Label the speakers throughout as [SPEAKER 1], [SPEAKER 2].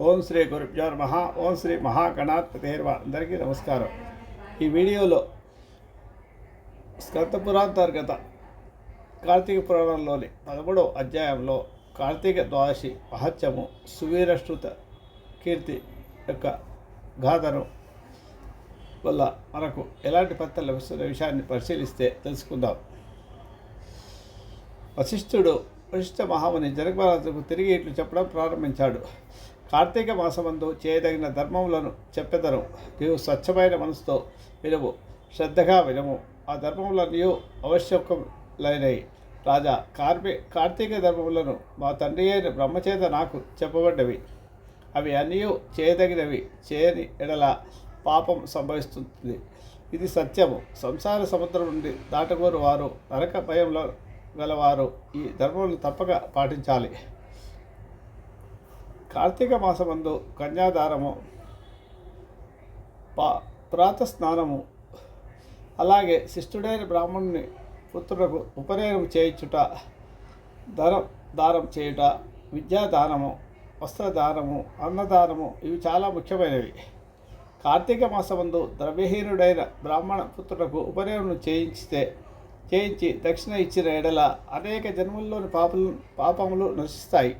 [SPEAKER 1] ఓం శ్రీ గురుభ్యో మహా ఓం శ్రీ మహాగణాధిపతిర్వ అందరికీ నమస్కారం. ఈ వీడియోలో స్కంత పురాంతర్గత కార్తీక పురాణంలోని పదమూడవ అధ్యాయంలో కార్తీక ద్వాదశి మహత్యము సువీరశ్రుత కీర్తి యొక్క గాథను వల్ల మనకు ఎలాంటి ఫలితాలు లభిస్తున్న విషయాన్ని పరిశీలిస్తే తెలుసుకుందాం. వశిష్ఠుడు వశిష్ఠ మహాముని జనకమహారాజుకు తిరిగి ఇట్లు చెప్పడం ప్రారంభించాడు. కార్తీక మాసమందు చేయదగిన ధర్మములను చెప్పెదను. నీవు స్వచ్ఛమైన మనసుతో వినము శ్రద్ధగా వినము ఆ ధర్మములన్నీ ఆవశ్యకములైనవి రాజా కార్మి కార్తీక ధర్మములను మా తండ్రి అయిన బ్రహ్మచేత నాకు చెప్పబడ్డవి. అవి అన్నీ చేయదగినవి చేయని ఎడల పాపం సంభవిస్తుంది ఇది సత్యము. సంసార సముద్రం నుండి దాటగోరు వారు నరక భయంలో గలవారు. ఈ ధర్మములను తప్పక పాటించాలి. కార్తీక మాసమందు కన్యాదానము పా ప్రాత స్నానము అలాగే శిష్టుడైన బ్రాహ్మణుని పుత్రులకు ఉపనయనం చేయించుట ధనం దానం చేయుట విద్యాదానము వస్త్రదానము అన్నదానము ఇవి చాలా ముఖ్యమైనవి. కార్తీక మాసమందు ద్రవ్యహీనుడైన బ్రాహ్మణ పుత్రులకు ఉపనయనం చేయించితే చేయించి దక్షిణ ఇచ్చిన ఎడల అనేక జన్మల్లోని పాపలు పాపములు నశిస్తాయి.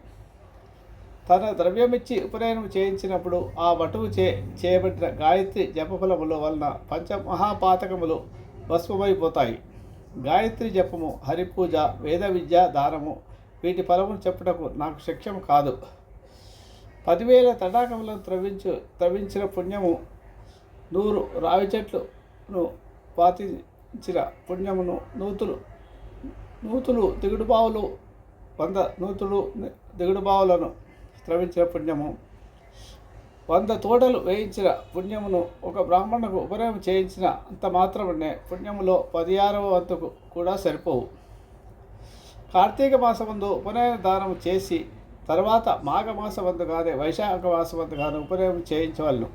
[SPEAKER 1] తన ద్రవ్యమిచ్చి ఉపనయనం చేయించినప్పుడు ఆ వటువు చే చేయబడిన గాయత్రి జపఫలముల వలన పంచమహాపాతకములు భస్మమైపోతాయి. గాయత్రి జపము హరిపూజ వేద విద్య దానము వీటి ఫలమును చెప్పుటకు నాకు శక్యం కాదు. పదివేల తడాకములను త్రవించు త్రవించిన పుణ్యము నూరు రావి చెట్లును పాతించిన పుణ్యమును నూతులు నూతులు దిగుడుబావులు వంద నూతులు దిగుడుబావులను త్రవించిన పుణ్యము. వంద తోటలు వేయించిన పుణ్యమును ఒక బ్రాహ్మణుకు ఉపనయం చేయించిన అంత మాత్రమే పుణ్యములో పదిహారవ వంతుకు కూడా సరిపోవు. కార్తీక మాసమందు ఉపనయన దానం చేసి తర్వాత మాఘమాసమందు కానీ వైశాఖ మాసమందు కానీ ఉపనయనం చేయించవలను.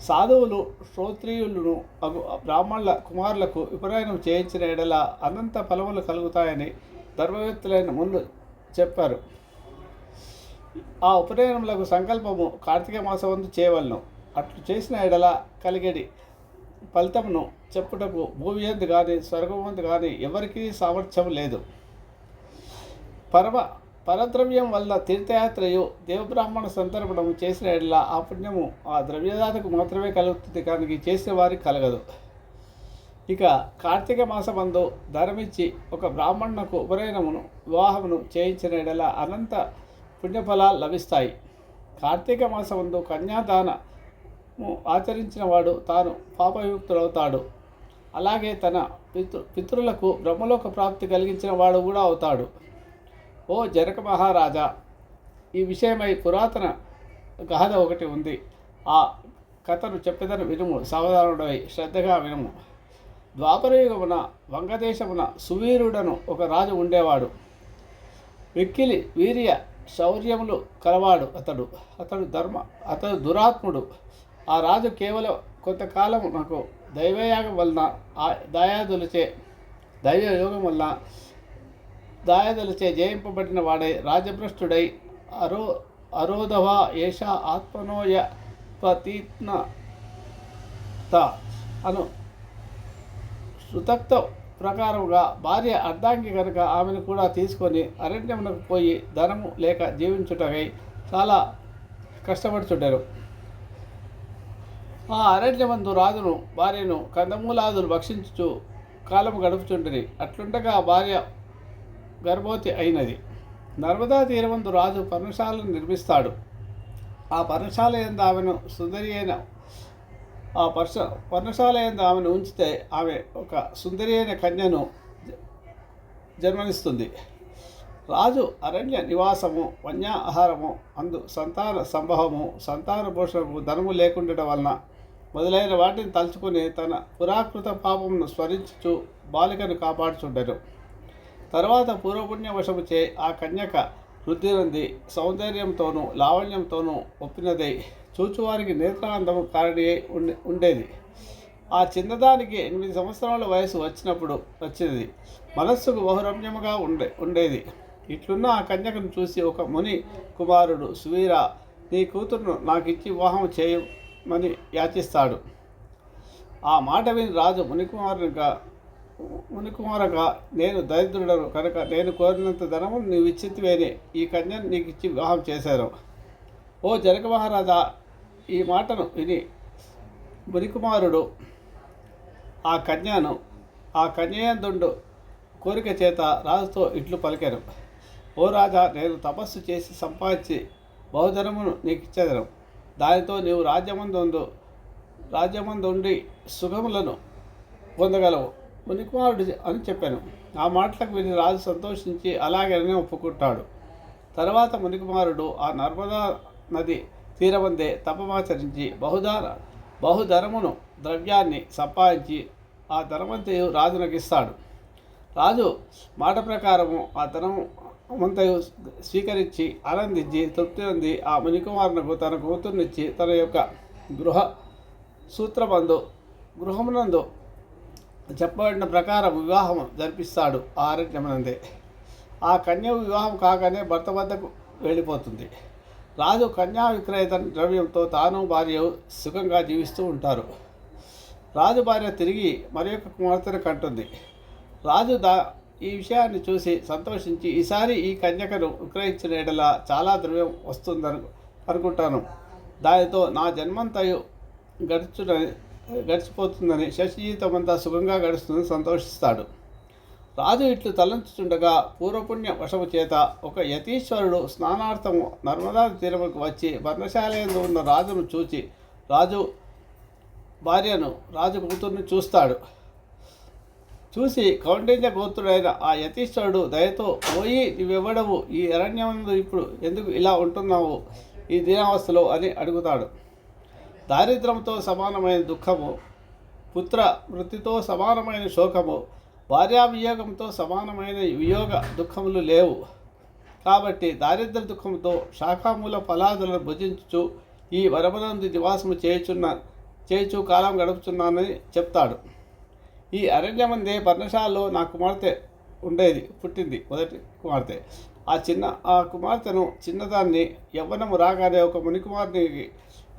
[SPEAKER 1] సాధువులు శ్రోత్రియులను అగు బ్రాహ్మణుల కుమారులకు ఉపనయనం చేయించిన ఎడల అనంత ఫలములు కలుగుతాయని ధర్మవేత్తలైన ముందు చెప్పారు. ఆ ఉపనయనములకు సంకల్పము కార్తీక మాసమందు చేయవలను. అట్లు చేసిన ఎడల కలిగేది ఫలితమును చెప్పుటకు భూమి ఎందు కానీ స్వర్గమందు కానీ ఎవరికీ సామర్థ్యం లేదు. పరమ పరద్రవ్యం వల్ల తీర్థయాత్రయు దేవబ్రాహ్మణ సందర్భం చేసిన ఎడల ఆ పుణ్యము ఆ ద్రవ్యదాతకు మాత్రమే కలుగుతుంది కానీ చేసిన వారికి కలగదు. ఇక కార్తీక మాసమందు ధరమిచ్చి ఒక బ్రాహ్మణునకు ఉపనయనమును వివాహమును చేయించిన ఎడల అనంత పుణ్యఫలాలు లభిస్తాయి. కార్తీక మాసమందు కన్యాదాన ఆచరించిన వాడు తాను పాపవిముక్తుడవుతాడు. అలాగే తన పితృ పితృలకు బ్రహ్మలోక ప్రాప్తి కలిగించిన వాడు కూడా అవుతాడు. ఓ జనక మహారాజా ఈ విషయమై పురాతన గాథ ఒకటి ఉంది. ఆ కథను చెప్పేదని వినుము సావధానుడై శ్రద్ధగా వినుము. ద్వాపరయుగమున వంగదేశమున సువీరుడను ఒక రాజు ఉండేవాడు. వెక్కిలి వీర్య శౌర్యములు కలవాడు అతడు. అతడు ధర్మ అతడు దురాత్ముడు. ఆ రాజు కేవలం కొంతకాలం నాకు దైవయాగం వలన ఆ దాయాదులచే దైవయోగం వలన దాయాదులచే జయింపబడిన వాడై రాజభ్రష్టుడై అరో అరోధవ ఏష ఆత్మనోయ పతీత్న అను శృతక్త ప్రకారముగా భార్య అర్ధాంగి కనుక ఆమెను కూడా తీసుకొని అరణ్యమునకు పోయి ధనము లేక జీవించుటకై చాలా కష్టపడుచుంటారు ఆ అరణ్యమందు రాజును భార్యను కందమూలాదులు భక్షించుచు కాలము గడుపుచుంటుంది అట్లుండగా భార్య గర్భవతి అయినది. నర్మదా తీరమందు రాజు పర్ణశాలను నిర్మిస్తాడు. ఆ పర్ణశాల ఎందు ఆమెను సుందరి అయిన ఆ పర్ష పర్ణశాల ఆమెను ఉంచితే ఆమె ఒక సుందరి అయిన కన్యను జన్మనిస్తుంది. రాజు అరణ్య నివాసము వన్యాహారము అందు సంతాన సంభవము సంతాన పోషణకు ధనము లేకుండటం వలన మొదలైన వాటిని తలుచుకుని తన పురాకృత పాపమును స్మరించుచు బాలికను కాపాడుచుండెను. తర్వాత పూర్వపుణ్యవశముచే ఆ కన్యక వృద్ధి నుండి సౌందర్యంతోనూ లావణ్యంతోనూ ఒప్పినదై చూచువారికి నేత్రానందము కారణి ఉండే ఉండేది. ఆ చిన్నదానికి ఎనిమిది సంవత్సరాల వయసు వచ్చినప్పుడు వచ్చినది. మనస్సుకు బహురమ్యముగా ఉండే ఉండేది. ఇట్లున్న ఆ కన్యకను చూసి ఒక ముని కుమారుడు సువీర నీ కూతురును నాకు ఇచ్చి వివాహం చేయమని యాచిస్తాడు. ఆ మాట విని రాజు మునికుమారునిగా మునికుమారగా నేను దరిద్రుడను కనుక నేను కోరినంత ధనము నీవు ఇచ్చితివేని ఈ కన్యను నీకు ఇచ్చి వివాహం చేశాను. ఓ జనక మహారాజా ఈ మాటను విని మునికుమారుడు ఆ కన్యను ఆ కన్యయందుండు కోరిక చేత రాజుతో ఇట్లు పలికాను. ఓ రాజా నేను తపస్సు చేసి సంపాదించి బహుధనమును నీకు ఇచ్చేదను దానితో నీవు రాజ్యమందు రాజ్యమందుండి సుఖములను పొందగలవు మునికుమారుడు అని చెప్పాను. ఆ మాటలకు విని రాజు సంతోషించి అలాగనే ఒప్పుకుంటాడు. తర్వాత మునికుమారుడు ఆ నర్మదా నది తీరవందే తపమాచరించి బహుధార బహుధరమును ద్రవ్యాన్ని సంపాదించి ఆ ధనమంతయు రాజునకిస్తాడు రాజు మాట ప్రకారము ఆ ధనమంతయు స్వీకరించి ఆనందించి తృప్తి పొంది ఆ మునికుమారునకు తన కూతుర్నిచ్చి తన యొక్క గృహ సూత్రమందు గృహమునందు చెప్పబడిన ప్రకారం వివాహం జరిపిస్తాడు ఆ ఆ కన్య వివాహం కాగానే భర్త వద్దకు వెళ్ళిపోతుంది. రాజు కన్యా విక్రయత ద్రవ్యంతో తాను భార్య సుఖంగా జీవిస్తూ ఉంటారు. రాజు భార్య తిరిగి మరి యొక్క కుమార్తెను కంటుంది. రాజు దా ఈ విషయాన్ని చూసి సంతోషించి ఈసారి ఈ కన్యకను విక్రయించిన ఎడల చాలా ద్రవ్యం వస్తుందని అనుకుంటాను. దానితో నా జన్మంతయు గడుచుడని గడిచిపోతుందని శశిజీతమంతా అంతా సుఖంగా గడుస్తుందని సంతోషిస్తాడు. రాజు ఇట్లు తలంచుచుండగా పూర్వపుణ్య వశము చేత ఒక యతీశ్వరుడు స్నానార్థము నర్మదా తీరముకు వచ్చి వర్ణశాలయంలో ఉన్న రాజును చూచి రాజు భార్యను రాజు కూతుర్ని చూస్తాడు. చూసి కౌండిన్య గోత్రుడైన ఆ యతీశ్వరుడు దయతో పోయి నువ్వెవ్వడవు ఈ అరణ్యమందు ఇప్పుడు ఎందుకు ఇలా ఉంటున్నావు? ఈ దీనావస్థలో అని అడుగుతాడు. దారిద్ర్యంతో సమానమైన దుఃఖము పుత్ర మృతితో సమానమైన శోకము భార్యావియోగంతో సమానమైన వియోగ దుఃఖములు లేవు. కాబట్టి దారిద్ర దుఃఖంతో శాఖామూల ఫలాదులను భుజించుచు ఈ వరమనందు నివాసము చేయుచున్న చేయుచు కాలం గడుపుచున్నానని చెప్తాడు. ఈ అరణ్యమందే పర్ణశాలలో నా కుమార్తె ఉండేది పుట్టింది మొదటి కుమార్తె. ఆ చిన్న ఆ కుమార్తెను చిన్నదాన్ని యవ్వనము రాగానే ఒక మునికుమారునికి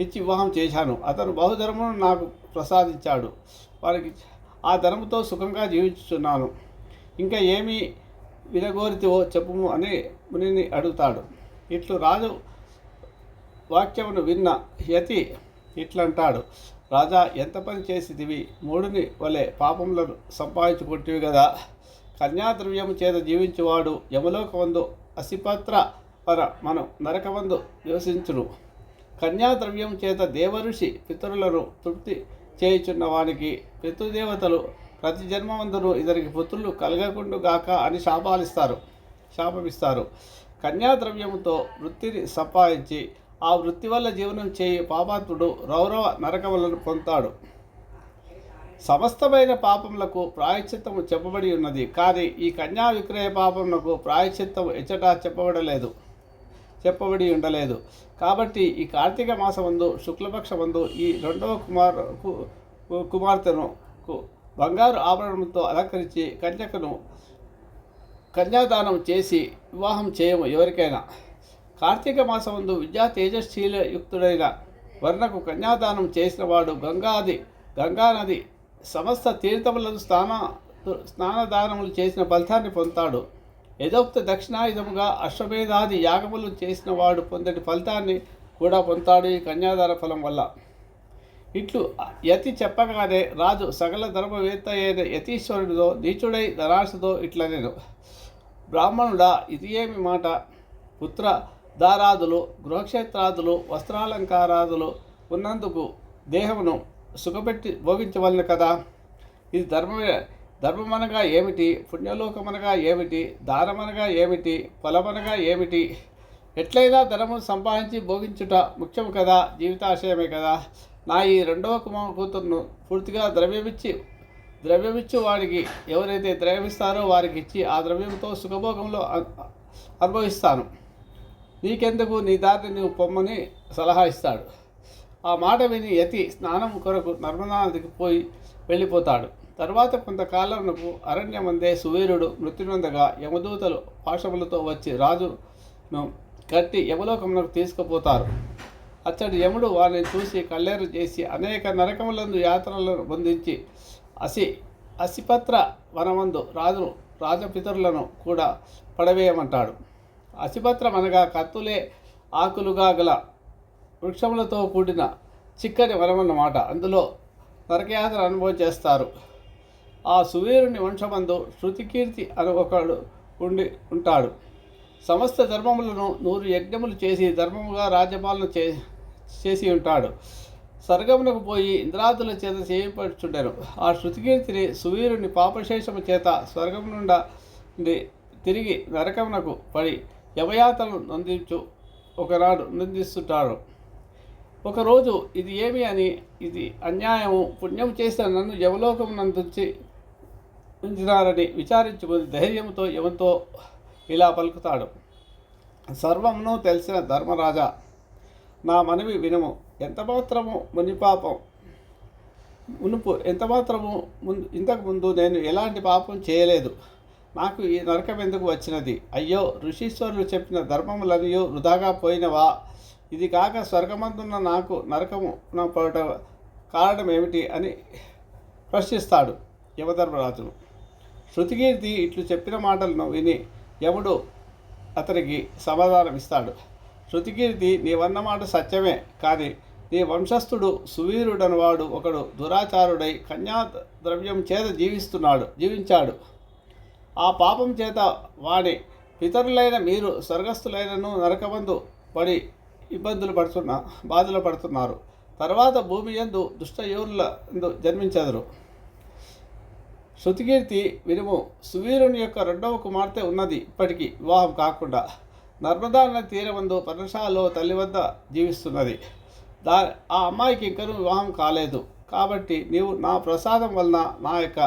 [SPEAKER 1] ఇచ్చి వివాహం చేశాను. అతను బహుధర్మను నాకు ప్రసాదించాడు. వారికి ఆ ధనముతో సుఖంగా జీవించుచున్నాను. ఇంకా ఏమి వినగోరితివో చెప్పుము అని మునిని అడుగుతాడు. ఇట్లు రాజు వాక్యమును విన్న యతి ఇట్లంటాడు. రాజా ఎంత పని చేసిదివి మూడుని వలె పాపములను సంపాదించుకుంటేవి కదా కన్యాద్రవ్యము చేత జీవించేవాడు యమలోకమందు అసిపత్ర పర మనం నరకమందు నివసించును. కన్యాద్రవ్యం చేత దేవఋషి పితరులను తృప్తి చేయుచున్న వానికి పితృదేవతలు ప్రతి జన్మవంతును ఇతనికి పుత్రులు కలగకుండుగాక అని శాపాలిస్తారు శాపమిస్తారు. కన్యాద్రవ్యముతో వృత్తిని సంపాదించి ఆ వృత్తి వల్ల జీవనం చేయి పాపాత్ముడు రౌరవ నరకములను పొందుతాడు. సమస్తమైన పాపములకు ప్రాయశ్చిత్తము చెప్పబడి ఉన్నది కానీ ఈ కన్యా విక్రయ పాపములకు ప్రాయశ్చిత్తము ఎచ్చటా చెప్పబడలేదు. చెప్పబడి ఉండలేదు. కాబట్టి ఈ కార్తీక మాసమందు శుక్లపక్షమందు ఈ రెండవ కుమార్ కు- కుమార్తెను కు బంగారు ఆభరణంతో అలంకరించి కన్యకను కన్యాదానం చేసి వివాహం చేయము ఎవరికైనా. కార్తీక మాసమందు విద్యా తేజశీల యుక్తుడైన వర్ణకు కన్యాదానం చేసిన వాడు గంగాది గంగానది సమస్త తీర్థములను స్నాన స్నానదానములు చేసిన ఫలితాన్ని పొందుతాడు. యథోక్త దక్షిణాయుధముగా అశ్వమేధాది యాగములు చేసిన వాడు పొందటి ఫలితాన్ని కూడా పొందుతాడు ఈ కన్యాదాన ఫలం వల్ల. ఇట్లు యతి చెప్పగానే రాజు సకల ధర్మవేత్త అయిన యతీశ్వరుడితో నీచుడై ధనాశతో ఇట్లా నేను బ్రాహ్మణుడా ఇది ఏమి మాట? పుత్ర దారాదులు గృహక్షేత్రాదులు వస్త్రాలంకారాదులు ఉన్నందుకు దేహమును సుఖపెట్టి భోగించవలను కదా? ఇది ధర్మమే ధర్మమనగా ఏమిటి? పుణ్యలోకమనగా ఏమిటి? దానమనగా ఏమిటి? ఫలమనగా ఏమిటి? ఎట్లయినా ధనము సంపాదించి భోగించుట ముఖ్యం కదా? జీవితాశయమే కదా? నా ఈ రెండవ కుమార కూతురును పూర్తిగా ద్రవ్యమిచ్చి ద్రవ్యమిచ్చి వారికి ఎవరైతే ద్రవ్యమిస్తారో వారికి ఇచ్చి ఆ ద్రవ్యంతో సుఖభోగంలో అనుభవిస్తాను. నీకెందుకు? నీ దారిని నువ్వు పొమ్మని సలహా ఇస్తాడు. ఆ మాట విని యతి స్నానం కొరకు నర్మదా నదికి పోయి వెళ్ళిపోతాడు. తర్వాత కొంతకాలంకు అరణ్యమందే సువీరుడు మృత్యునందగా యమదూతలు పాశములతో వచ్చి రాజును కట్టి యమలోకమునకు తీసుకుపోతారు. అచ్చడి యముడు వారిని చూసి కళ్ళేరు చేసి అనేక నరకములందు యాత్రలను బంధించి అసి అసిపత్ర వనమందు రాజు రాజపితరులను కూడా పడవేయమంటాడు. అసిపత్రం అనగా కత్తులే ఆకులుగా గల వృక్షములతో కూడిన చిక్కని వనమన్నమాట. అందులో నరకయాత్ర అనుభవం చేస్తారు. ఆ సువీరుని వంశమందు శృతికీర్తి అని ఒకడు ఉండి ఉంటాడు. సమస్త ధర్మములను నూరు యజ్ఞములు చేసి ధర్మముగా రాజ్యపాలన చే చేసి ఉంటాడు. స్వర్గమునకు పోయి ఇంద్రాదుల చేత చేయపడుచుండెను ఆ శృతికీర్తిని సువీరుని పాపశేషము చేత స్వర్గం నుండి తిరిగి నరకమునకు పడి యవయాతను నందించు ఒకనాడు నిందిస్తుంటాడు. ఒకరోజు ఇది ఏమి అని ఇది అన్యాయము పుణ్యం చేసిన నన్ను యవలోకం నందుంచి ఉంచినారని విచారించుకుని ధైర్యంతో యమంతో ఇలా పలుకుతాడు. సర్వమును తెలిసిన ధర్మరాజా నా మనవి వినము. ఎంత మాత్రము మునిపాపం మునుపు ఎంత మాత్రము ముందు ఇంతకు ముందు నేను ఎలాంటి పాపం చేయలేదు. నాకు ఈ నరకం ఎందుకు వచ్చినది? అయ్యో ఋషీశ్వరులు చెప్పిన ధర్మములనియో వృధాగా పోయినవా? ఇది కాక స్వర్గమందున్న నాకు నరకము నా కారణం ఏమిటి అని ప్రశ్నిస్తాడు యమధర్మరాజును. శృతికీర్తి ఇట్లు చెప్పిన మాటలను విని యముడు అతనికి సమాధానం ఇస్తాడు శృతికీర్తి నీవన్న మాట సత్యమే కానీ నీ వంశస్థుడు సువీరుడని వాడు ఒకడు దురాచారుడై కన్యా ద్రవ్యం చేత జీవిస్తున్నాడు జీవించాడు. ఆ పాపం చేత వాడి పితరులైన మీరు స్వర్గస్థులైనను నరకమందు పడి ఇబ్బందులు పడుతున్న బాధలు పడుతున్నారు. తర్వాత భూమి ఎందు దుష్టయోరుల జన్మించెదరు. శృతికీర్తి వినుము సువీరుని యొక్క రెండవ కుమార్తె ఉన్నది. ఇప్పటికీ వివాహం కాకుండా నర్మదా నది తీరమందు పర్ణశాలలో తల్లి వద్ద జీవిస్తున్నది. దా ఆ అమ్మాయికి ఇంకనూ వివాహం కాలేదు. కాబట్టి నీవు నా ప్రసాదం వలన నా యొక్క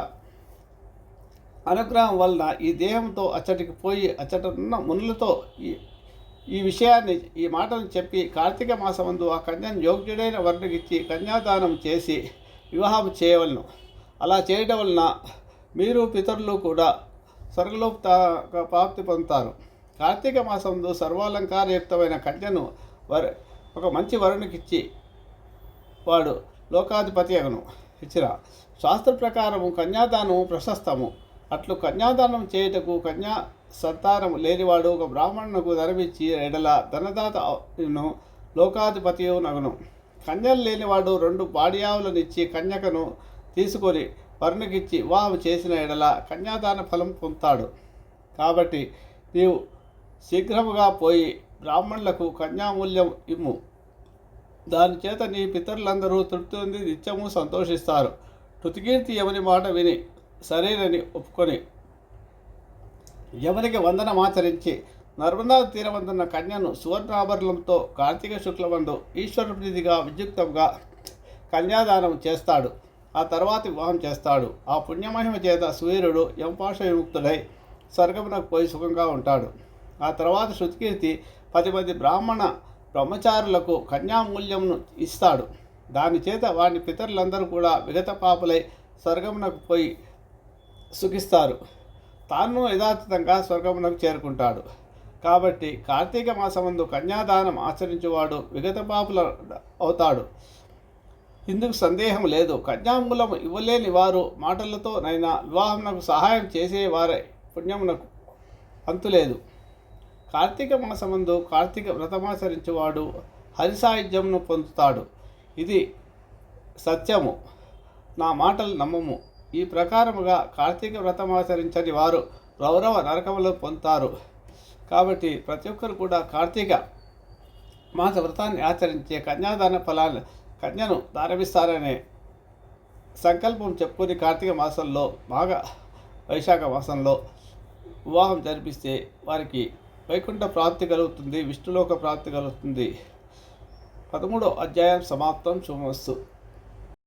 [SPEAKER 1] అనుగ్రహం వలన ఈ దేహంతో అచ్చటికి పోయి అచ్చటనున్న మునులతో ఈ ఈ విషయాన్ని ఈ మాటను చెప్పి కార్తీక మాసమందు ఆ కన్యను యోగ్యుడైన వర్ణకిచ్చి కన్యాదానం చేసి వివాహం చేయవలను. అలా చేయడం వలన మీరు పితరులు కూడా స్వర్గలోక ప్రాప్తి పొందుతారు. కార్తీక మాసంలో సర్వాలంకారయుక్తమైన కన్యను వర ఒక మంచి వరుణికిచ్చి వాడు లోకాధిపతి అగను. ఇచ్చిన శాస్త్ర ప్రకారము కన్యాదానము ప్రశస్తము. అట్లు కన్యాదానం చేయుటకు కన్యా సంతానం లేనివాడు ఒక బ్రాహ్మణునకు ధనమిచ్చి ఎడల ధనదాతను లోకాధిపతి నగను. కన్యలు లేనివాడు రెండు పాడియావులనిచ్చి కన్యకను తీసుకొని వరుణికిచ్చి వివాహం చేసిన ఎడల కన్యాదాన ఫలం పొందుతాడు. కాబట్టి నీవు శీఘ్రముగా పోయి బ్రాహ్మణులకు కన్యామూల్యం ఇమ్ము. దాని చేత నీ పితరులందరూ తృప్తి పొంది నిత్యము సంతోషిస్తారు. తుతికీర్తి యముని మాట విని సరేనని ఒప్పుకొని యమునికి వందనమాచరించి నర్మదా తీరమందున్న కన్యను సువర్ణాభరణంతో కార్తీక శుక్లమందు ఈశ్వర ప్రీతిగా విద్యుక్తంగా కన్యాదానం చేస్తాడు. ఆ తర్వాత వివాహం చేస్తాడు. ఆ పుణ్యమహిమ చేత సూర్యుడు యమపాశ విముక్తుడై స్వర్గమునకు పోయి సుఖంగా ఉంటాడు. ఆ తర్వాత శృతికీర్తి పది మంది బ్రాహ్మణ బ్రహ్మచారులకు కన్యామూల్యమును ఇస్తాడు. దాని చేత వాని పితరులందరూ కూడా విగత పాపలై స్వర్గమునకు పోయి సుఖిస్తారు. తాను యథాతథంగా స్వర్గమునకు చేరుకుంటాడు. కాబట్టి కార్తీక మాసమందు కన్యాదానం ఆచరించువాడు విగత పాపుల అవుతాడు. ఇందుకు సందేహం లేదు. కన్యామూలం ఇవ్వలేని వారు మాటలతో నైనా వివాహమునకు సహాయం చేసేవారే పుణ్యమునకు అంతులేదు కార్తీక మాసమందు కార్తీక వ్రతమాచరించేవాడు హరిసాయుధ్యంను పొందుతాడు. ఇది సత్యము. నా మాటలు నమ్మము. ఈ ప్రకారముగా కార్తీక వ్రతమాచరించని వారు రౌరవ నరకములు పొందుతారు. కాబట్టి ప్రతి ఒక్కరు కూడా కార్తీక మాస వ్రతాన్ని ఆచరించే కన్యాదాన ఫలాన్ని కన్యను దానమిస్తారనే సంకల్పం చెప్పుకొని కార్తీక మాసంలో బాగా వైశాఖ మాసంలో వివాహం జరిపిస్తే వారికి వైకుంఠ ప్రాప్తి కలుగుతుంది విష్ణులోక ప్రాప్తి కలుగుతుంది. పదమూడో అధ్యాయం సమాప్తం. శుభమస్తు.